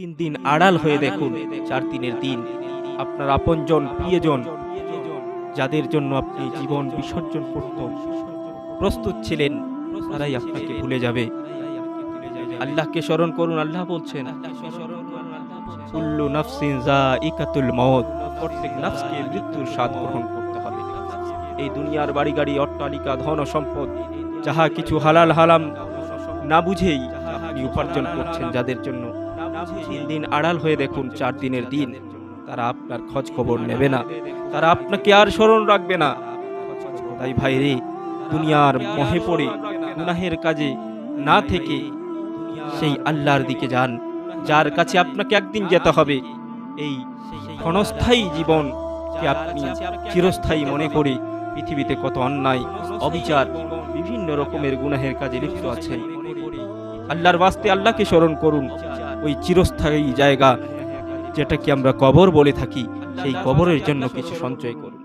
তিন দিন আড়াল হয়ে দেখুন, চার দিনের দিন। আপনার আপনজন, প্রিয়জন, যাদের জন্য আপনি জীবন বিসর্জন করত প্রস্তুত ছিলেন, তারাই আপনাকে ভুলে যাবে। আল্লাহকে স্মরণ করুন, আল্লাহ বলছেন, কুল্লু নাফসিন করতে হবে। এই দুনিয়ার বাড়ি গাড়ি অট্টালিকা, ধন সম্পদ, যাহা কিছু হালাল হালাম, না বুঝেই উপার্জন করছেন যাদের জন্য তিন দিন আড়াল হয়ে দেখুন, চার দিনের দিন। তারা আপনার খোঁজ খবর নেবে না। তারা আপনাকে আর স্মরণ রাখবে না। তাই ভাই রে দুনিয়ার মহে পড়ে, গুনাহের কাজে না থেকে সেই আল্লাহর দিকে যান। যার কাছে আপনাকে একদিন যেতে হবে। এই ক্ষণস্থায়ী জীবন জীবনকে আপনি চিরস্থায়ী মনে করে পৃথিবীতে কত অন্যায়, অবিচার, বিভিন্ন রকমের গুনাহের কাজে লিপ্ত আছেন। আল্লাহর বাস্তে আল্লাহকে স্মরণ করুন। ওই চিরস্থায়ী জায়গা যেটাকে আমরা কবর বলে থাকি সেই কবরের জন্য কিছু সঞ্চয় করুন